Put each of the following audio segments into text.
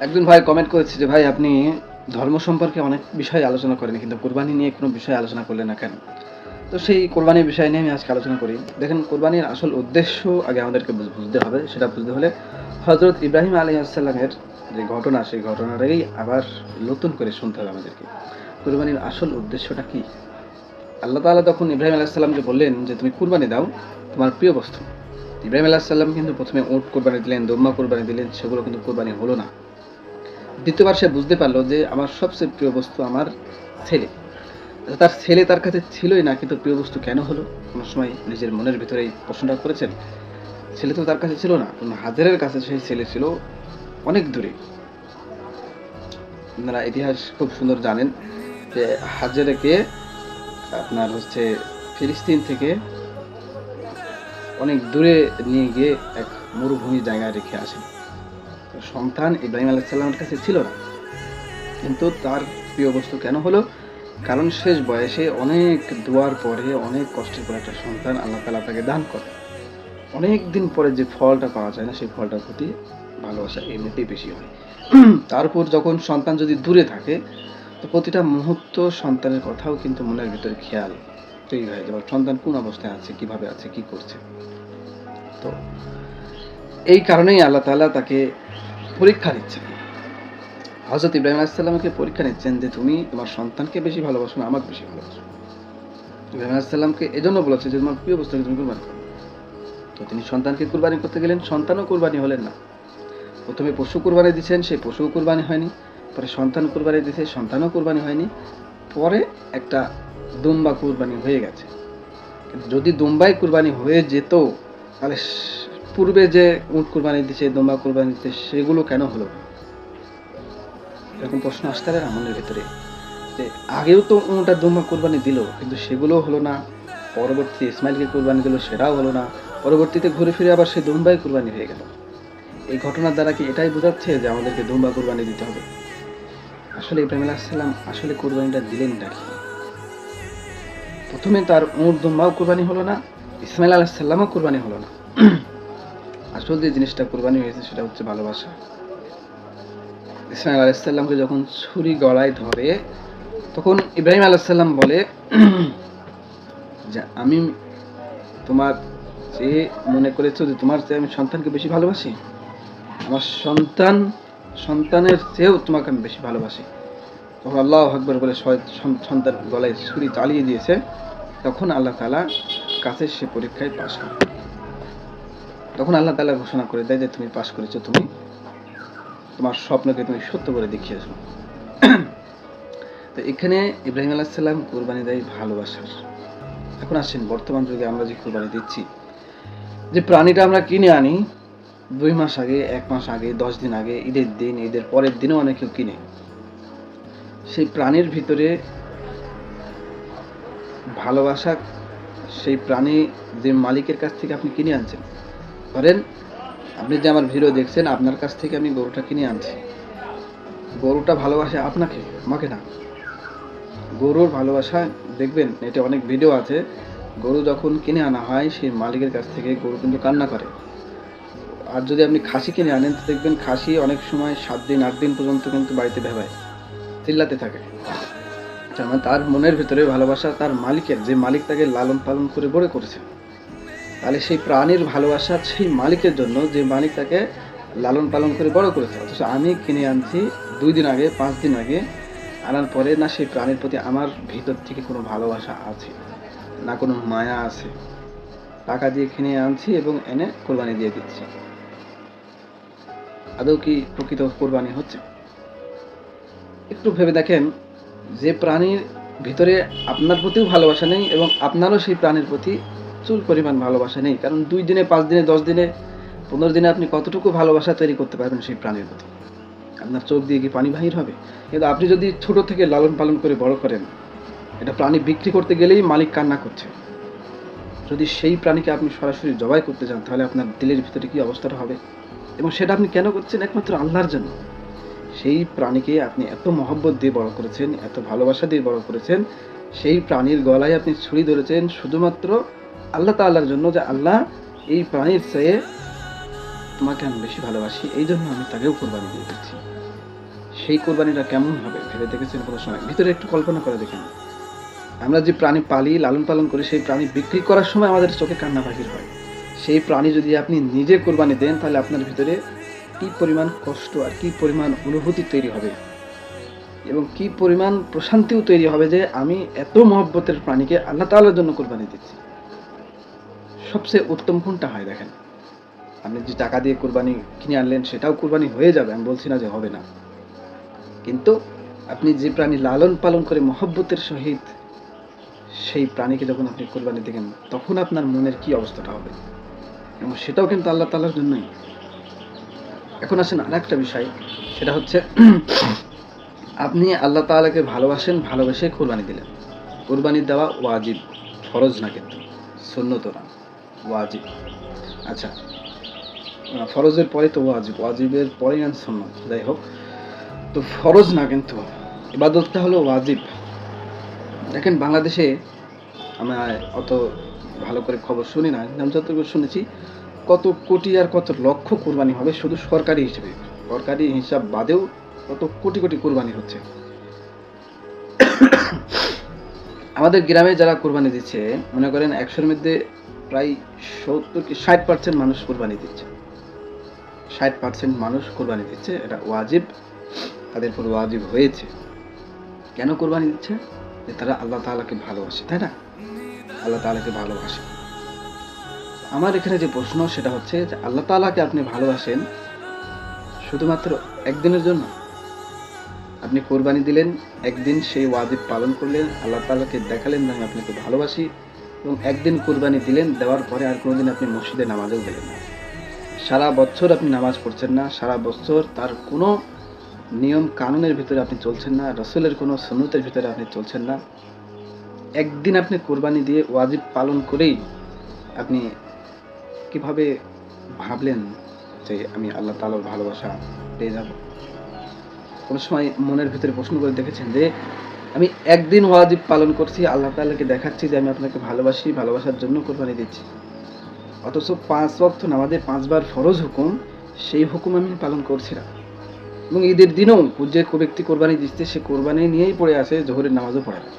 একজন ভাই কমেন্ট করেছে যে, ভাই, আপনি ধর্ম সম্পর্কে অনেক বিষয় আলোচনা করেন কিন্তু কোরবানি নিয়ে কোনো বিষয় আলোচনা করলেন না কেন? তো সেই কোরবানির বিষয় নিয়ে আমি আজকে আলোচনা করি। দেখেন, কোরবানির আসল উদ্দেশ্য আগে আমাদেরকে বুঝ- বুঝতে হবে। সেটা বুঝতে হলে হজরত ইব্রাহিম আলী আসসালামের যে ঘটনা, সেই ঘটনাটাকেই আবার নতুন করে শুনতে হবে আমাদেরকে। কোরবানির আসল উদ্দেশ্যটা কি? আল্লাহ তাআলা তখন ইব্রাহিম আলাইসাল্লামকে বললেন যে, তুমি কুরবানি দাও তোমার প্রিয় বস্তু। ইব্রাহিম আলাইসাল্লাম কিন্তু প্রথমে উট কোরবানি দিলেন, দোম্মা কোরবানি দিলেন, সেগুলো কিন্তু কোরবানি হলো না। দ্বিতীয়বার সে বুঝতে পারল যে আমার সবচেয়ে প্রিয় বস্তু আমার ছেলে। তার ছেলে তার কাছে ছিলই না, কিন্তু প্রিয় বস্তু কেন হলো? কোনো সময় নিজের মনের ভিতরে এই প্রশ্নটা করেছেন। ছেলে তো তার কাছে ছিল না হাজারের কাছে সেই ছেলে ছিল অনেক দূরে। আপনারা ইতিহাস খুব সুন্দর জানেন যে হাজারেকে আপনার হচ্ছে ফিলিস্তিন থেকে অনেক দূরে নিয়ে গিয়ে এক মরুভূমি জায়গায় রেখে আসেন। সন্তান ইব্রাহিম আলাইসাল্লামের কাছে ছিল না। কিন্তু তার প্রিয় বস্তু কেন হলো? কারণ শেষ বয়সে অনেক দোয়ার পরে, অনেক কষ্টের পরে একটা সন্তান আল্লাহ তালা তাকে দান করে। অনেক দিন পরে যে ফলটা পাওয়া যায় না, সেই ফলটার প্রতি ভালোবাসা এমনিতেই বেশি হয়। তারপর যখন সন্তান যদি দূরে থাকে, তো প্রতিটা মুহূর্ত সন্তানের কথাও কিন্তু মনের ভিতরে খেয়াল তৈরি হয়ে যাবে সন্তান কোন অবস্থায় আছে, কীভাবে আছে, কি করছে? তো এই কারণেই আল্লাহ তাআলা তাকে পরীক্ষা নিচ্ছেন। হজরত ইব্রাহিম আলাইসাল্লামকে পরীক্ষা নিচ্ছেন যে তুমি তোমার সন্তানকে বেশি ভালোবাসো না, আমাকে বেশি ভালোবাসো। ইব্রাহিম আলাইসাল্লামকে এজন্য বলেছে যে, তোমার প্রিয় বস্তুকে তুমি কুরবানি করো। তো তিনি সন্তানকে কুরবানি করতে গেলেন, সন্তানও কুরবানি হলেন না। প্রথমে পশু কুরবানি দিচ্ছেন, সেই পশুও কুরবানি হয়নি। পরে সন্তান কুরবানি দিয়েছে সন্তানও কুরবানি হয়নি। পরে একটা দুম্বা কুরবানি হয়ে গেছে। যদি দুম্বাই কুরবানি হয়ে যেত, তাহলে পূর্বে যে উট কুরবানি দিচ্ছে দুম্বা কুরবানি দিচ্ছে সেগুলো কেন হলো? এরকম প্রশ্ন আসতে পারে না মনের ভেতরে। যে আগেও তো উনটা দুম্বা কুরবানি দিল, কিন্তু সেগুলো হলো না। পরবর্তী ইসমাইলকে কুরবানি দিল, সেটাও হলো না। পরবর্তীতে ঘুরে ফিরে আবার সেই দুম্বাই কুরবানি হয়ে গেল। এই ঘটনার দ্বারা কি এটাই বোঝাচ্ছে যে আমাদেরকে দুম্বা কুরবানি দিতে হবে? আসলে ইব্রাহিম আলাইসাল্লাম আসলে কুরবানিটা দিলেন নাকি প্রথমে তার উঁট দুম্বাও কুরবানি হলো না, ইসমাইল আলাহিসাল্লামও কুরবানি হলো না। আসল যে জিনিসটা কোরবানি হয়েছে সেটা হচ্ছে ভালোবাসা। ইসমাইল আলাইসাল্লামকে যখন ছুরি গলায় ধরে, তখন ইব্রাহিম আলাইসাল্লাম বলে, যে আমি তোমার যে মনে করেছ যে তোমার চেয়ে আমি সন্তানকে বেশি ভালোবাসি? আমার সন্তান, সন্তানের চেয়েও তোমাকে আমি বেশি ভালোবাসি। তখন আল্লাহ আকবর বলে সন- সন্তান গলায় ছুরি চালিয়ে দিয়েছে। তখন আল্লাহ তালা কাছে সে পরীক্ষায় পাশ করে তখন আল্লাহ তালা ঘোষণা করে দেয় যে তুমি পাশ করেছ, তুমি তোমার স্বপ্নকে তুমি সত্য করে দেখিয়েছো তো এখানে ইব্রাহিম আলাহিসাল্লাম কোরবানি দেয় ভালোবাসার। এখন আসছেন বর্তমান যুগে আমরা যে কোরবানি দিচ্ছি, যে প্রাণীটা আমরা কিনে আনি, দুই মাস আগে, এক মাস আগে, দশ দিন আগে, ঈদের দিন, ঈদের পরের দিনও অনেকে কিনে। সেই প্রাণীর ভিতরে ভালোবাসা, সেই প্রাণী যে মালিকের কাছ থেকে আপনি কিনে আনছেন ধরেন আপনি যে আমার ভিডিও দেখছেন, আপনার কাছ থেকে আমি গরুটা কিনে আনছি। গরুটা ভালোবাসে আপনাকে, আমাকে না। গরুর ভালোবাসা, দেখবেন এটা অনেক ভিডিও আছে। গরু যখন কিনে আনা হয়, সেই মালিকের কাছ থেকে গরু কিন্তু কান্না করে। আর যদি আপনি খাসি কিনে আনেন, তো দেখবেন খাসি অনেক সময় সাত দিন, আট দিন পর্যন্ত কিন্তু বাড়িতে ভেবায়, চিল্লাতে থাকে। তার মনের ভিতরে ভালোবাসা, তার মালিকের, যে মালিক তাকে লালন পালন করে বড় করেছে। তাহলে সেই প্রাণীর ভালোবাসা সেই মালিকের জন্য যে মালিক তাকে লালন পালন করে বড় করেছে। অথচ আমি কিনে আনছি দুই দিন আগে, পাঁচ দিন আগে, আনার পরে না সেই প্রাণীর প্রতি আমার ভিতর থেকে কোনো ভালোবাসা আছে, না কোনো মায়া আছে। টাকা দিয়ে কিনে আনছি এবং এনে কোরবানি দিয়ে দিচ্ছি। আদৌ কি প্রকৃত কোরবানি হচ্ছে? একটু ভেবে দেখেন, যে প্রাণীর ভিতরে আপনার প্রতিও ভালোবাসা নেই এবং আপনারও সেই প্রাণীর প্রতি চুল পরিমাণ ভালোবাসা নেই। কারণ দুই দিনে, পাঁচ দিনে, দশ দিনে, পনেরো দিনে আপনি কতটুকু ভালোবাসা তৈরি করতে পারবেন সেই প্রাণীর প্রতি? আপনার চোখ দিয়ে কি পানি বাহির হবে? কিন্তু আপনি যদি ছোট থেকে লালন পালন করে বড় করেন, এটা প্রাণী বিক্রি করতে গেলেই মালিক কান্না করছে। যদি সেই প্রাণীকে আপনি সরাসরি জবাই করতে চান তাহলে আপনার দিলের ভিতরে কি অবস্থাটা হবে? এবং সেটা আপনি কেন করছেন একমাত্র আল্লাহর জন্য? সেই প্রাণীকে আপনি এত মহব্বত দিয়ে বড় করেছেন, এত ভালোবাসা দিয়ে বড় করেছেন, সেই প্রাণীর গলায় আপনি ছুরি ধরেছেন, শুধুমাত্র আল্লাহ তাল্লাহর জন্য যে আল্লাহ এই প্রাণীর চেয়ে তোমাকে আমি বেশি ভালোবাসি, এই জন্য আমি তাকেও কোরবানি দিয়ে দিচ্ছি। সেই কোরবানিটা কেমন হবে ভেবে দেখেছেন কোনো সময়? ভিতরে একটু কল্পনা করে দেখেন আমরা যে প্রাণী পালি, লালন পালন করি, সেই প্রাণী বিক্রি করার সময় আমাদের চোখে কান্না বাহির হয়। সেই প্রাণী যদি আপনি নিজে কোরবানি দেন, তাহলে আপনার ভিতরে কি পরিমাণ কষ্ট আর কি পরিমাণ অনুভূতি তৈরি হবে? এবং কি পরিমাণ প্রশান্তিও তৈরি হবে যে আমি এত মহব্বতের প্রাণীকে আল্লাহ তাআলার জন্য কোরবানি দিচ্ছি। সবচেয়ে উত্তম কোনটা হয় দেখেন? আপনি যে টাকা দিয়ে কোরবানি কিনে আনলেন, সেটাও কোরবানি হয়ে যাবে, আমি বলছি না যে হবে না। কিন্তু আপনি যে প্রাণী লালন পালন করে মহব্বতের সহিত সেই প্রাণীকে যখন আপনি কোরবানি দেখেন তখন আপনার মনের কি অবস্থাটা হবে? এবং সেটাও কিন্তু আল্লাহ তালার জন্যই। এখন আসেন আর একটা বিষয়, সেটা হচ্ছে আপনি আল্লাহ তাআলাকে ভালোবাসেন, ভালোবেসে কোরবানি দিলেন। কোরবানি দেওয়া ওয়াজিব, ফরজ না কিন্তু, সুন্নত না। ওয়াজিব। আচ্ছা ফরজের পরে তো ওয়াজিব, ওয়াজিবের পরে আন সুন্নত, যাই হোক। তো ফরজ না কিন্তু, ইবাদতটা হলো ওয়াজিব। দেখেন বাংলাদেশে আমরা অত ভালো করে খবর শুনি না, আমি যতটুকু শুনেছি, কত কোটি আর কত লক্ষ কোরবানি হবে শুধু সরকারি হিসেবে। সরকারি হিসাব বাদেও কত কোটি কোটি কোরবানি হচ্ছে। আমাদের গ্রামে যারা কোরবানি দিচ্ছে, মনে করেন একশোর মধ্যে প্রায় সত্তর কি ষাট পার্সেন্ট মানুষ কোরবানি দিচ্ছে। ষাট পার্সেন্ট মানুষ কোরবানি দিচ্ছে, এটা ওয়াজিব, তাদের উপর ওয়াজিব হয়েছে। কেন কোরবানি দিচ্ছে? যে তারা আল্লাহ তাআলাকে ভালোবাসে, তাই না? আল্লাহ তাআলাকে ভালোবাসে। আমার এখানে যে প্রশ্ন, সেটা হচ্ছে যে আল্লাহ তাআলাকে আপনি ভালোবাসেন শুধুমাত্র একদিনের জন্য? আপনি কোরবানি দিলেন, একদিন সেই ওয়াজিব পালন করলেন, আল্লাহ তাআলাকে দেখালেন আমি আপনাকে ভালোবাসি এবং একদিন কোরবানি দিলেন, দেওয়ার পরে আর কোনোদিন আপনি মসজিদে নামাজেও গেলেন না। সারা বছর আপনি নামাজ পড়ছেন না, সারা বছর তার কোনো নিয়ম কানুনের ভিতরে আপনি চলছেন না, রসুলের কোনো সুন্নতের ভিতরে আপনি চলছেন না। একদিন আপনি কোরবানি দিয়ে ওয়াজিব পালন করেই আপনি কীভাবে ভাবলেন যে আমি আল্লাহ তাআলার ভালোবাসা পেয়ে যাব? কোনো সময় মনের ভিতরে প্রশ্ন করে দেখেছেন যে আমি একদিন ওয়াজিব পালন করছি, আল্লাহ তাআলাকে দেখাচ্ছি যে আমি আপনাকে ভালোবাসি, ভালোবাসার জন্য কোরবানি দিচ্ছি। অথচ পাঁচ ওয়াক্ত নামাজে পাঁচবার ফরজ হুকুম, সেই হুকুম আমি পালন করছি না। এবং ঈদের দিনেও যে ব্যক্তি কোরবানি দিচ্ছে, সে কোরবানি নিয়েই পড়ে আছে, জোহরের নামাজও পড়ে না।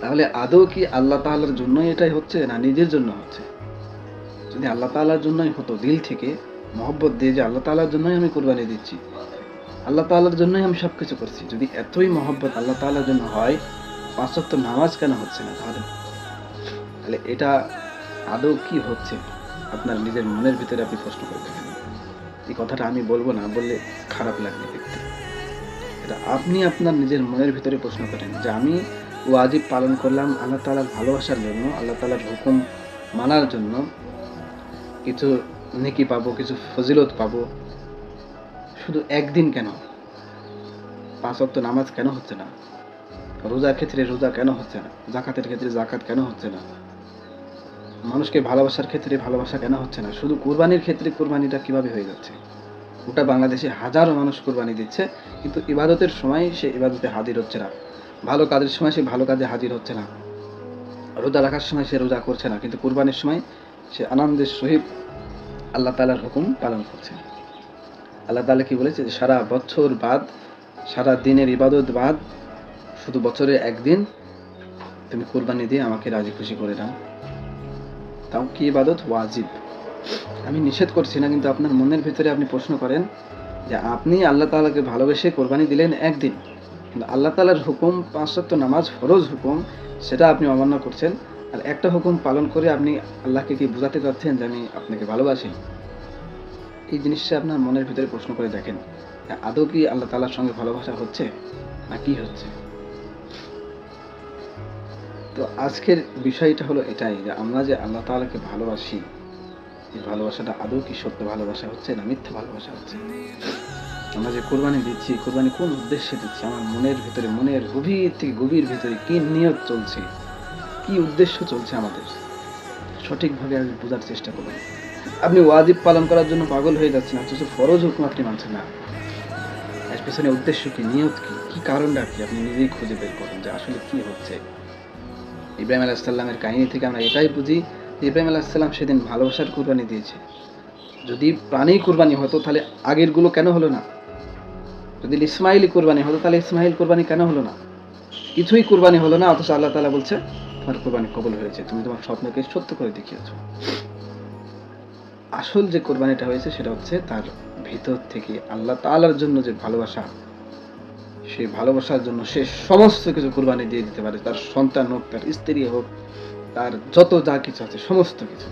তাহলে আদৌ কি আল্লাহ তাআলার জন্যই এটাই হচ্ছে, না নিজের জন্য হচ্ছে? যদি আল্লাহ তাআলার জন্যই হতো দিল থেকে, মহব্বত দিয়ে যে আল্লাহ তাআলার জন্যই আমি কোরবানি দিচ্ছি আল্লাহ তাআলার জন্যই আমি সব কিছু করছি। যদি এতই মহব্বত আল্লাহ তাআলার জন্য হয়, পাঁচ ওয়াক্ত নামাজ কেন হচ্ছে না তাহলে? তাহলে এটা আদৌ কি হচ্ছে? আপনার নিজের মনের ভিতরে আপনি প্রশ্ন করে দেখেন এই কথাটা আমি বলব না, বললে খারাপ লাগবে দেখতে। এটা আপনি আপনার নিজের মনের ভিতরে প্রশ্ন করেন যে আমি ওয়াজিব পালন করলাম আল্লাহ তালার ভালোবাসার জন্য, আল্লাহ তাআলার হুকুম মানার জন্য। কিছু নেকি পাবো, কিছু ফজিলত পাবো শুধু একদিন কেন? পাঁচ ওয়াক্ত নামাজ কেন হচ্ছে না? রোজার ক্ষেত্রে রোজা কেন হচ্ছে না? জাকাতের ক্ষেত্রে জাকাত কেন হচ্ছে না? মানুষকে ভালোবাসার ক্ষেত্রে ভালোবাসা কেন হচ্ছে না? শুধু কোরবানির ক্ষেত্রে কোরবানিটা কীভাবে হয়ে যাচ্ছে? গোটা বাংলাদেশে হাজারো মানুষ কোরবানি দিচ্ছে, কিন্তু ইবাদতের সময় সে ইবাদতে হাজির হচ্ছে না। ভালো কাজের সময় সে ভালো কাজে হাজির হচ্ছে না। রোজা রাখার সময় সে রোজা করছে না, কিন্তু কোরবানির সময় সে আনন্দের সহিত আল্লাহ তাআলার হুকুম পালন করছে। আল্লাহ তাআলা কি বলেছে যে সারা বছর বাদ, সারা দিনের ইবাদত বাদ, শুধু বছরে একদিন তুমি কোরবানি দিয়ে আমাকে রাজি খুশি করে দাও। তাও কি ইবাদত? ওয়াজিব। আমি নিষেধ করছি না, কিন্তু আপনার মনের ভিতরে আপনি প্রশ্ন করেন যে আপনি আল্লাহ তাআলাকে ভালোবেসে কোরবানি দিলেন একদিন, কিন্তু আল্লাহ তালার হুকুম পাঁচ ওয়াক্ত নামাজ ফরজ হুকুম, সেটা আপনি অমান্য করছেন। আর একটা হুকুম পালন করে আপনি আল্লাহকে কি বোঝাতে চাচ্ছেন যে আমি আপনাকে ভালোবাসি? এই জিনিসটা আপনার মনের ভিতরে প্রশ্ন করে দেখেন। আদৌ কি আল্লাহ তালার সঙ্গে ভালোবাসা হচ্ছে না কি হচ্ছে? তো আজকের বিষয়টা হলো এটাই যে আমরা যে আল্লাহ তাআলাকে ভালোবাসি, এই ভালোবাসাটা আদৌ কি সত্য ভালোবাসা হচ্ছে না মিথ্যা ভালোবাসা হচ্ছে? আমরা যে কোরবানি দিচ্ছি, কোরবানি কোন উদ্দেশ্যে দিচ্ছি? আমার মনের ভিতরে, মনের গভীর থেকে গভীর ভিতরে কি নিয়ত চলছে? কি উদ্দেশ্য চলছে আমাদের? সঠিকভাবে আমি বোঝার চেষ্টা করুন। আপনি ওয়াজিব পালন করার জন্য পাগল হয়ে যাচ্ছেন, অথচ ফরজ হুকুম আপনি মানছেন না। এর পেছনে উদ্দেশ্য কি, নিয়ত কি? কি কারণটা কি? আপনি নিজেই খুঁজে বের করুন যে আসলে কি হচ্ছে। ইব্রাহিম আলাহিসাল্লামের কাহিনী থেকে আমরা এটাই বুঝি যে ইব্রাহিম আলাহিসাল্লাম সেদিন ভালোবাসার কোরবানি দিয়েছে। যদি প্রাণী কুরবানি হতো, তাহলে আগেরগুলো কেন হলো না? যদি ইসমাইলি কুরবানি হতো, তাহলে ইসমাইল কোরবানি কেন হলো না? কিছুই কুরবানি হলো না, অথচ আল্লাহ তালা বলছে, তোমার কোরবানি কবল হয়েছে। তুমি তোমার স্বপ্নকে সত্য করে দেখিয়েছো। আসল যে কোরবানিটা হয়েছে সেটা হচ্ছে তার ভিতর থেকে আল্লাহ তালার জন্য যে ভালোবাসা, সেই ভালোবাসার জন্য সে সমস্ত কিছু কোরবানি দিয়ে দিতে পারে। তার সন্তান হোক, তার স্ত্রী হোক, তার যত যা কিছু আছে, সমস্ত কিছু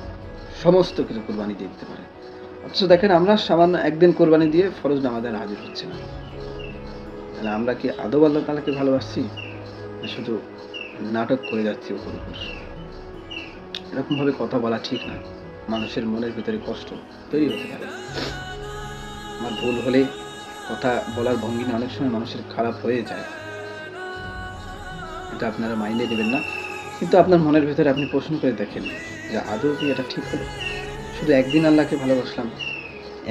সমস্ত কিছু কোরবানি দিয়ে দিতে পারে। অথচ দেখেন আমরা সামান্য একদিন কোরবানি দিয়ে ফরজ নামাজের হাজির হচ্ছে না। তাহলে আমরা কি আদৌ আল্লাহ তালাকে ভালোবাসছি? শুধু নাটক করে যাচ্ছি ওপর উপর? এরকম ভাবে কথা বলা ঠিক না। মানুষের মনের ভিতরে কষ্ট তৈরি হতে পারে। আমার ভুল হলে কথা বলার ভঙ্গিটা অনেক সময় মানুষের খারাপ হয়ে যায়। এটা আপনারা মাইনে দেবেন না। কিন্তু আপনার মনের ভিতরে আপনি প্রশ্ন করে দেখেন যে আদৌ কি এটা ঠিক হলো? শুধু একদিন আল্লাহকে ভালোবাসলাম,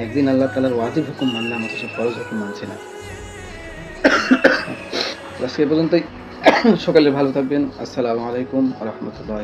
একদিন আল্লাহ তালার ওয়াজিব হুকুম মানলাম, অথচ ফরজ হুকুম মানছে না। আজকে পর্যন্তই। সকালে ভালো থাকবেন। আসসালামু আলাইকুম রহমতুল্লাহ